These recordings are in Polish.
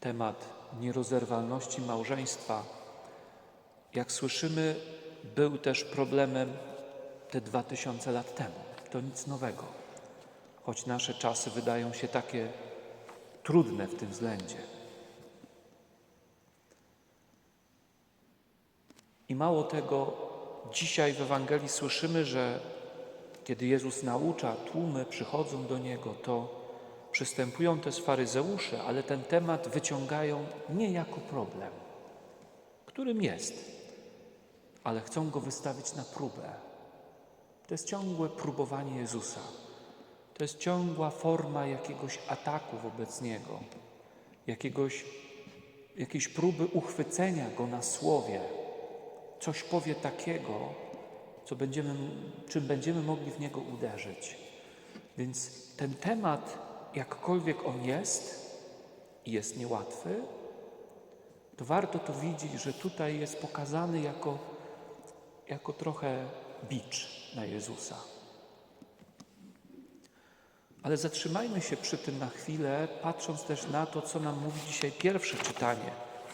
temat nierozerwalności małżeństwa, jak słyszymy, był też problemem te dwa tysiące lat temu. To nic nowego, choć nasze czasy wydają się takie trudne w tym względzie. I mało tego, dzisiaj w Ewangelii słyszymy, że kiedy Jezus naucza, tłumy przychodzą do Niego, to przystępują też faryzeusze, ale ten temat wyciągają nie jako problem, którym jest, ale chcą go wystawić na próbę. To jest ciągłe próbowanie Jezusa. To jest ciągła forma jakiegoś ataku wobec Niego, jakiegoś, jakiejś próby uchwycenia Go na słowie. Coś powie takiego, co będziemy, czym będziemy mogli w Niego uderzyć. Więc ten temat, jakkolwiek on jest i jest niełatwy, to warto to widzieć, że tutaj jest pokazany jako, jako trochę bicz na Jezusa. Ale zatrzymajmy się przy tym na chwilę, patrząc też na to, co nam mówi dzisiaj pierwsze czytanie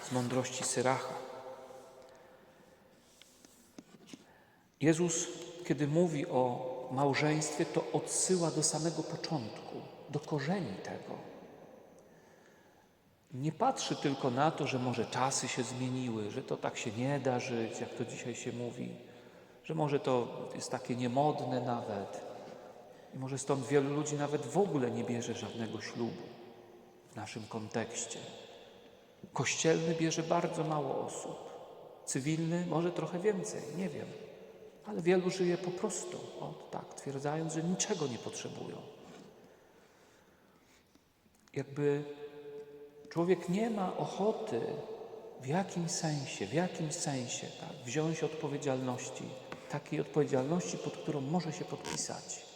z mądrości Syracha. Jezus, kiedy mówi o małżeństwie, to odsyła do samego początku, do korzeni tego. Nie patrzy tylko na to, że może czasy się zmieniły, że to tak się nie da żyć, jak to dzisiaj się mówi, że może to jest takie niemodne nawet. I może stąd wielu ludzi nawet w ogóle nie bierze żadnego ślubu w naszym kontekście. Kościelny bierze bardzo mało osób, cywilny może trochę więcej, nie wiem. Ale wielu żyje po prostu, o, tak, twierdzając, że niczego nie potrzebują. Jakby człowiek nie ma ochoty w jakimś sensie, w jakimś sensie tak, wziąć odpowiedzialności, takiej odpowiedzialności, pod którą może się podpisać,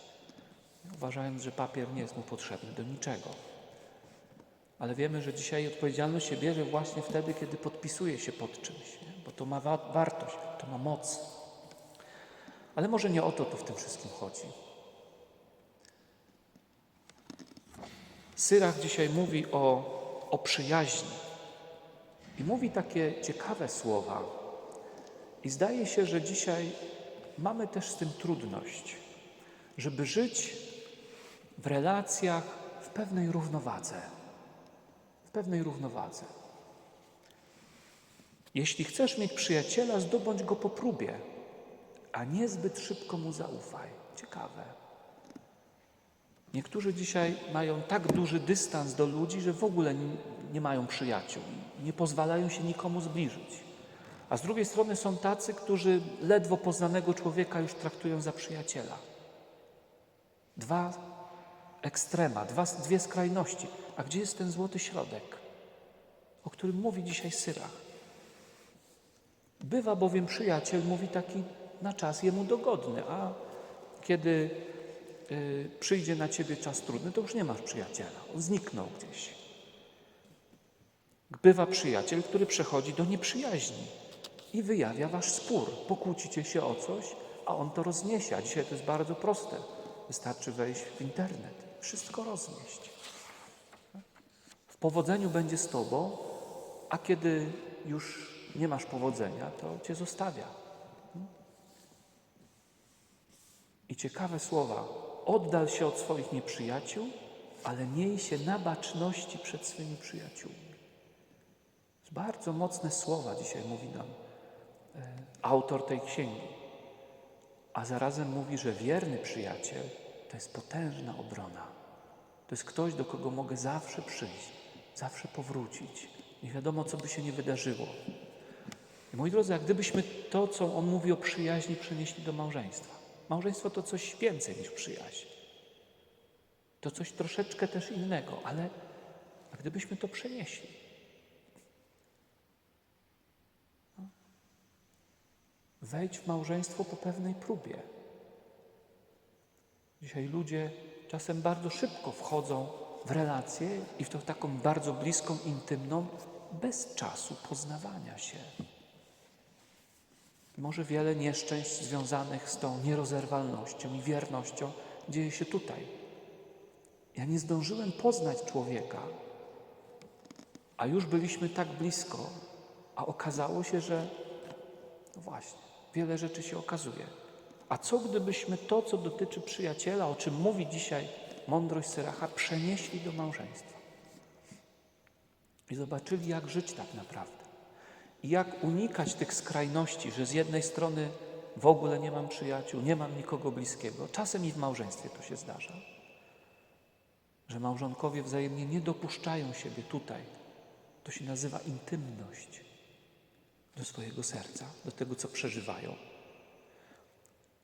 uważając, że papier nie jest mu potrzebny do niczego. Ale wiemy, że dzisiaj odpowiedzialność się bierze właśnie wtedy, kiedy podpisuje się pod czymś, nie? bo to ma wa wartość, to ma moc. Ale może nie o to tu w tym wszystkim chodzi. Syrach dzisiaj mówi o, o przyjaźni i mówi takie ciekawe słowa. I zdaje się, że dzisiaj mamy też z tym trudność, żeby żyć w relacjach w pewnej równowadze. W pewnej równowadze. Jeśli chcesz mieć przyjaciela, zdobądź go po próbie a niezbyt szybko mu zaufaj. Ciekawe. Niektórzy dzisiaj mają tak duży dystans do ludzi, że w ogóle nie, mają przyjaciół, nie pozwalają się nikomu zbliżyć. A z drugiej strony są tacy, którzy ledwo poznanego człowieka już traktują za przyjaciela. Dwa ekstrema, dwa, dwie skrajności. A gdzie jest ten złoty środek, o którym mówi dzisiaj Syrach? Bywa bowiem przyjaciel, mówi taki na czas jemu dogodny, a kiedy przyjdzie na ciebie czas trudny, to już nie masz przyjaciela. On zniknął gdzieś. Bywa przyjaciel, który przechodzi do nieprzyjaźni i wyjawia wasz spór. Pokłócicie się o coś, a on to rozniesie. A dzisiaj to jest bardzo proste. Wystarczy wejść w internet, wszystko roznieść. W powodzeniu będzie z tobą, a kiedy już nie masz powodzenia, to cię zostawia. I ciekawe słowa. Oddal się od swoich nieprzyjaciół, ale miej się na baczności przed swymi przyjaciółmi. Bardzo mocne słowa dzisiaj mówi nam e, autor tej księgi. A zarazem mówi, że wierny przyjaciel to jest potężna obrona. To jest ktoś, do kogo mogę zawsze przyjść, zawsze powrócić. Nie wiadomo, co by się nie wydarzyło. I moi drodzy, jak gdybyśmy to, co on mówi o przyjaźni, przenieśli do małżeństwa. Małżeństwo to coś więcej niż przyjaźń. To coś troszeczkę też innego, ale gdybyśmy to przenieśli. No. Wejdź w małżeństwo po pewnej próbie. Dzisiaj ludzie czasem bardzo szybko wchodzą w relację i w tą taką bardzo bliską, intymną, bez czasu poznawania się. Może wiele nieszczęść związanych z tą nierozerwalnością i wiernością dzieje się tutaj. Ja nie zdążyłem poznać człowieka, a już byliśmy tak blisko, a okazało się, że no właśnie, wiele rzeczy się okazuje. A co gdybyśmy to, co dotyczy przyjaciela, o czym mówi dzisiaj mądrość Syracha, przenieśli do małżeństwa? I zobaczyli, jak żyć tak naprawdę. I jak unikać tych skrajności, że z jednej strony w ogóle nie mam przyjaciół, nie mam nikogo bliskiego. Czasem i w małżeństwie to się zdarza, że małżonkowie wzajemnie nie dopuszczają siebie tutaj. To się nazywa intymność do swojego serca, do tego, co przeżywają.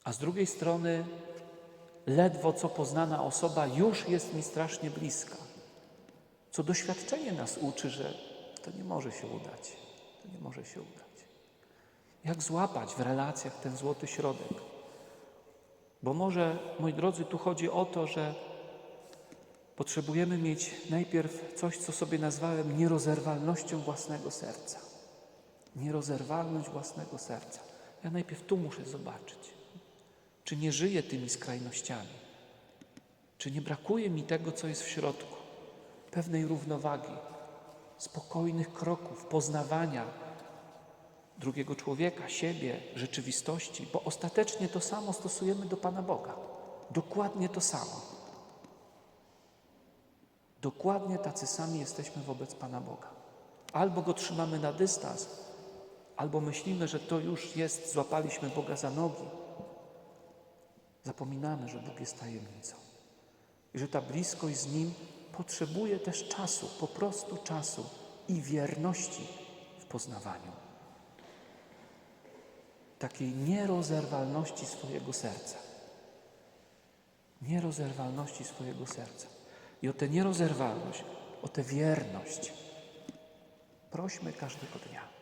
A z drugiej strony, ledwo co poznana osoba już jest mi strasznie bliska. Co doświadczenie nas uczy, że to nie może się udać. Nie może się udać. Jak złapać w relacjach ten złoty środek? Bo może, moi drodzy, tu chodzi o to, że potrzebujemy mieć najpierw coś, co sobie nazwałem nierozerwalnością własnego serca. Nierozerwalność własnego serca. Ja najpierw tu muszę zobaczyć, czy nie żyję tymi skrajnościami, czy nie brakuje mi tego, co jest w środku, pewnej równowagi, spokojnych kroków, poznawania drugiego człowieka, siebie, rzeczywistości, bo ostatecznie to samo stosujemy do Pana Boga. Dokładnie to samo. Dokładnie tacy sami jesteśmy wobec Pana Boga. Albo go trzymamy na dystans, albo myślimy, że to już jest, złapaliśmy Boga za nogi. Zapominamy, że Bóg jest tajemnicą i że ta bliskość z Nim potrzebuje też czasu, po prostu czasu i wierności w poznawaniu. Takiej nierozerwalności swojego serca. Nierozerwalności swojego serca. I o tę nierozerwalność, o tę wierność prośmy każdego dnia.